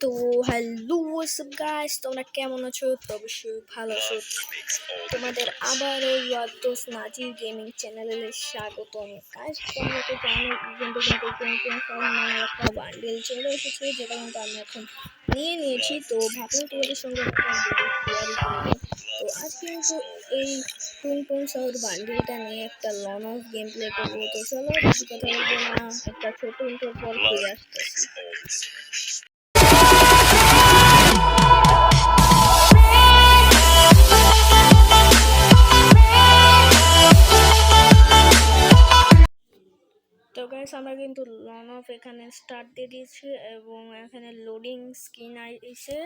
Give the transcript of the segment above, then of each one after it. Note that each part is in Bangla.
তো হ্যালো সব গাইস তোমরা কেমন আছো? তো অবশ্যই ভালো আছো। তোমাদের আবার ওই ওয়াদোস নাজি গেমিং চ্যানেলে স্বাগতম গাইস তোমরা তো জানো কিন্তু চ্যাম্পিয়ন ফর্ম নামে একটা বান্ডেল চলে এসেছে যেটা কিন্তু আমি এখন নিয়ে নিয়েছি। তো ভাবলাম তোমাদের সঙ্গে একটা শেয়ার করব তো আজ কিন্তু এই টুন টুন সাউর বান্ডেলটা নিয়ে একটা লন অফ গেম প্লে করব। তো চলো কথা বলব না একটা ছোট ইন্টার পর ফিরে আসতেছি গাইস আমরা কিন্তু লন অফ এখানে স্টার্ট দিয়ে দিয়েছি এবং এখানে লোডিং স্ক্রিন আইছে।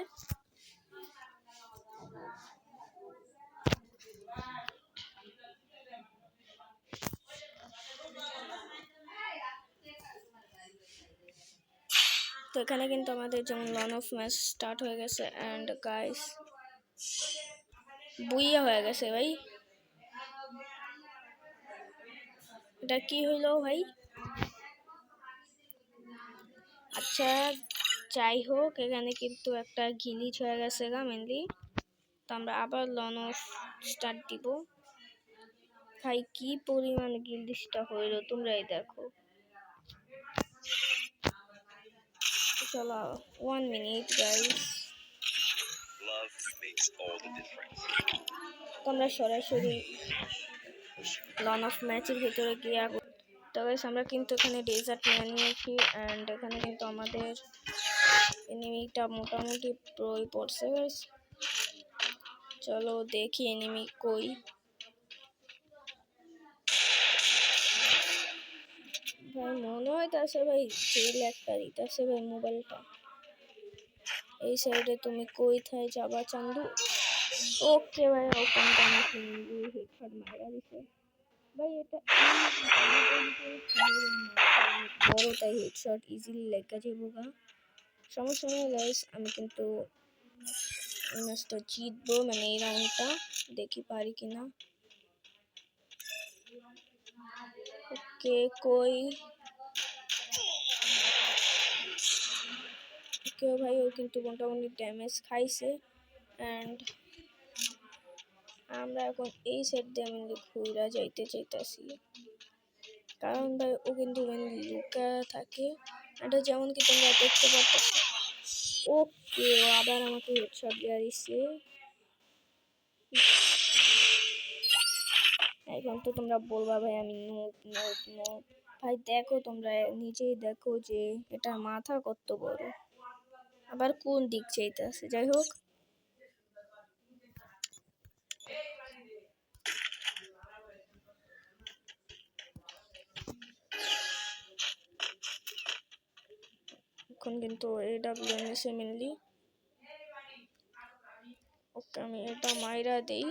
তো এখানে কিন্তু আমাদের যেমন লন অফ ম্যাচ স্টার্ট হয়ে গেছে অ্যান্ড গাইস বুইয়া হয়ে গেছে ভাই। এটা কি হইল ভাই? আচ্ছা যাই হোক এখানে কিন্তু একটা গিলিচ হয়ে গেছে গা মেনলি তো আমরা আবার লন অফ স্টার্ট দিব। ভাই কি পরিমাণ গিলিচটা হইল তোমরাই দেখো। চলো ওয়ান মিনিট গাইস. তোমরা সরাসরি লন অফ ম্যাচের ভিতরে গিয়ে তো guys, আমরা কিন্তু এখানে ডেজার্ট নিয়ে নিয়েছি অ্যান্ড এখানে কিন্তু আমাদের এনিমিটা মোটামুটি প্রই পড়ছে guys। চলো দেখি এনিমি কই। ভাই মনে হইতাছে ভাই জেল একটা দিতেছে ভাই মোবাইলটা এই সাইডে তুমি কই থাই যাবা চান্দু? ওকে ভাই ওখানটা আমাকে হেডশট মারা দিছে। ভাই, এটা বড় তাই হেডশট ইজিলি লেগা যাব সমস্যা নেই গাইস আমি কিন্তু ম্যাচটা জিতবো মানে এই রাউন্ডটা দেখি পারি কিনা। ওকে, কই? ওকে ভাই, ও কিন্তু মোটামুটি ড্যামেজ খাইছে অ্যান্ড আমরা এখন এই সাইড দিয়ে আমি ঘুরা যাইতে চাইতেছি। কারণ ভাই, ও কিন্তু মেনলি লুকা থাকে। এটা যেমন কি তোমরা দেখতে পাচ্ছ ওকে আবার আমাকে হেডশট দেওয়া দিচ্ছে এখন তো তোমরা বলবা ভাই, আমি নোপ নোপ নোপ ভাই, দেখো তোমরা, নিজেই দেখো যে এটা মাথা কত বড়। আবার কোন দিক চাইতেছে, যাই হোক। এখন কিন্তু এডাব্লিউ এসে মেনলি ওকে আমি এটা মাইরা দেই।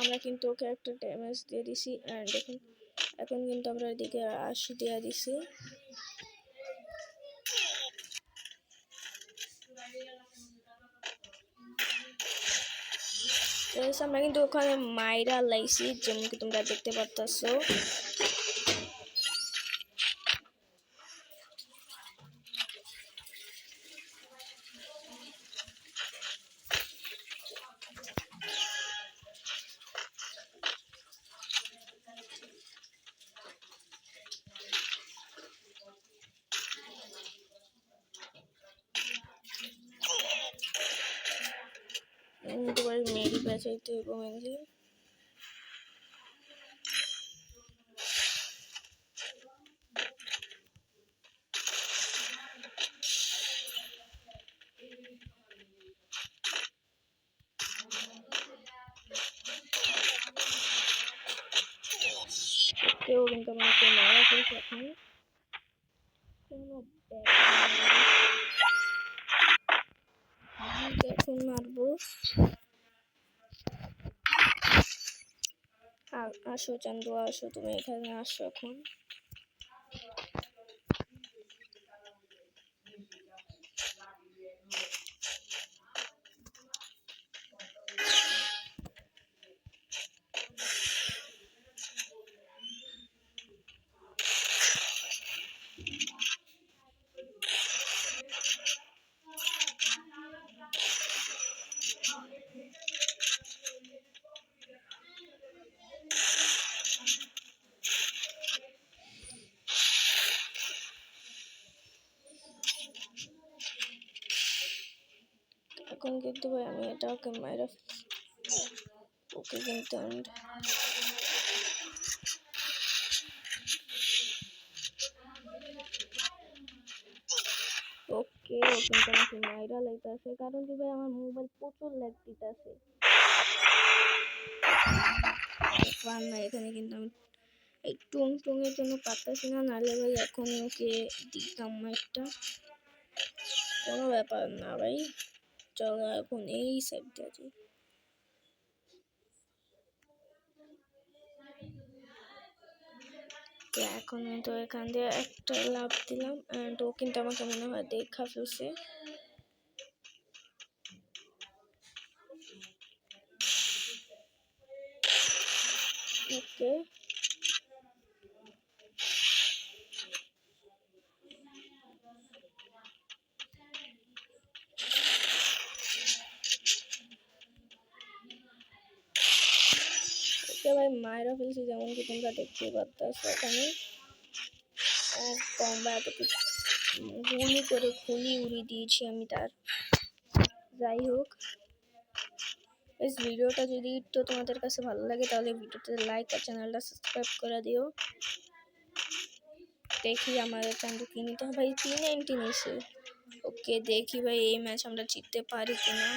আমরা কিন্তু ওকে একটা ড্যামেজ দিয়ে দিছি। অ্যান্ড এখন এখন কিন্তু আমরা এদিকে আশি দেওয়া দিছি। আমরা কিন্তু ওখানে মাইরা লাইছি যেমন কি তোমরা দেখতে পারতাছো। মেরি বাঁচাইতে হইব মেনলি কেউ কিন্তু আমাকে মারা ফেলছে এখন কোনো ব্যাপার না। আমি তো এখন মারবো আ- আসো চান্দু আসো তুমি এখানে আসো এখন এখন কিন্তু ভাই আমি এটা ওকে মাইরা ওকে কিন্তু ওকে কিন্তু আমাকে মাইরা লাইতাছে কারণ কি ভাই আমার মোবাইল প্রচুর ল্যাগ দিতেছে। এখানে কিন্তু আমি এই টুং টুং এর জন্য পারতাছি না, নাহলে ভাই এখন ওকে দিতাম একটা। কোনো ব্যাপার না ভাই। চলো এখন এই সাইডটা যাই এখন তো এখান দিয়ে একটা লাভ দিলাম অ্যান্ড ও কিন্তু আমাকে মনে হয় দেখা ফেলছে। ওকে ওকে ভাই মায়েরা ফেলছি যেমন কি তোমরা দেখতে পাচ্ছ এখানে একদম বা এত কিছু গুলি করে খুলি উড়িয়ে দিয়েছি আমি তার যাই হোক বেশ ভিডিওটা যদি একটু তোমাদের কাছে ভালো লাগে তাহলে ভিডিওতে লাইক আর চ্যানেলটা সাবস্ক্রাইব করে দিও দেখি আমার চান্দু কি নিতে হবে ভাই তিন নাইনটি নিছে ওকে দেখি ভাই এই ম্যাচ আমরা জিততে পারি কিনা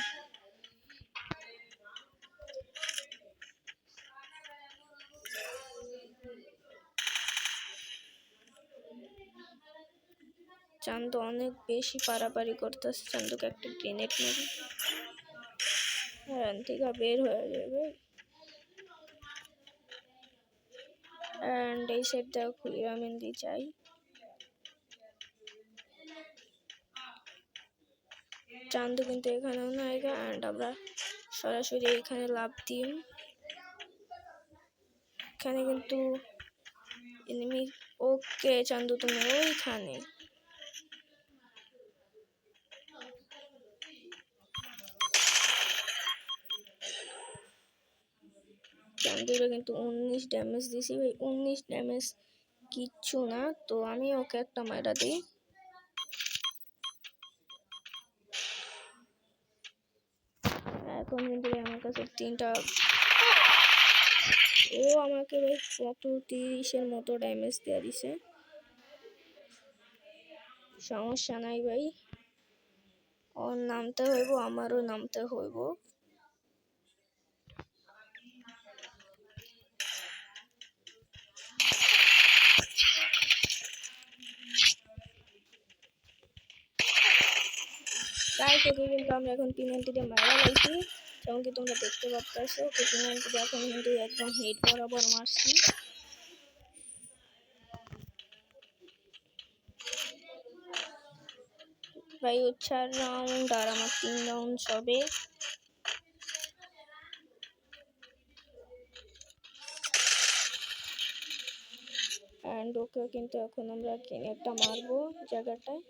চান্দু অনেক বেশি পারাপারি করতেছে চান্দুকে একটা গ্রেনেড মারি। থেকে বের হয়ে যাবে। অ্যান্ড এই সাইডটা খুলিয়া মেহেন্দি চাই। চান্দু কিন্তু এখানেও না এগা অ্যান্ড আমরা সরাসরি এখানে লাভ দিই। এখানে কিন্তু ওকে চান্দু তুমি ওইখানে। চান্দুরে কিন্তু উনিশ ড্যামেজ দিছি ভাই। উনিশ ড্যামেজ কিচ্ছু না, তো আমি ওকে একটা মাইরা দিই। এখন কিন্তু আমার কাছে তিনটা ও আমাকে ভাই কত তিরিশের মতো ড্যামেজ দেওয়া দিছে। সমস্যা নাই ভাই। ওর নামতে হইব, আমারও নামতে হইব। তাই থেকে কিন্তু আমরা এখন পিনাল্টিতে মারা লাইছি যেমন কি তোমরা দেখতে পাচ্ছো তো পিনাল্টিতে এখন কিন্তু একদম হেড বরাবর মারছি। ভাই ও চার রাউন্ড আর আমার তিন রাউন্ড সবে। অ্যান্ড ওকে কিন্তু এখন আমরা একটা মারবো জায়গাটায়।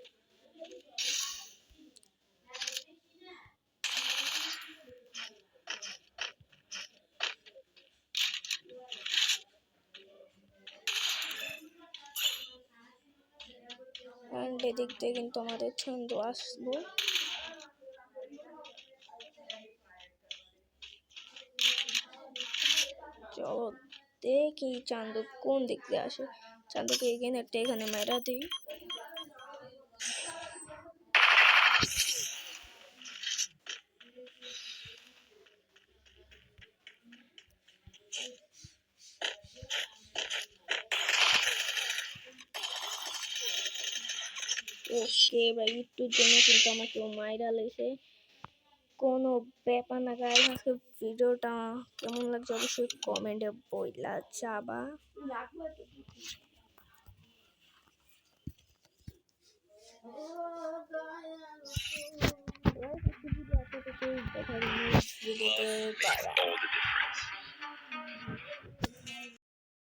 অ্যান্ড এদিক দিয়ে কিন্তু আমাদের ছন্দ আসব চলো দেখি চান্দু কোন দিক দিয়ে আসে। চান্দুকে এগিয়ে একটা এখানে মেরা দিই। ওকে ভাই একটুর জন্য, কিন্তু আমাকে মাইরা লেছে কোনো ব্যাপার না গাইস আজকে ভিডিওটা কেমন লাগছে অবশ্যই কমেন্টে বইলা এতটুকুই। দেখা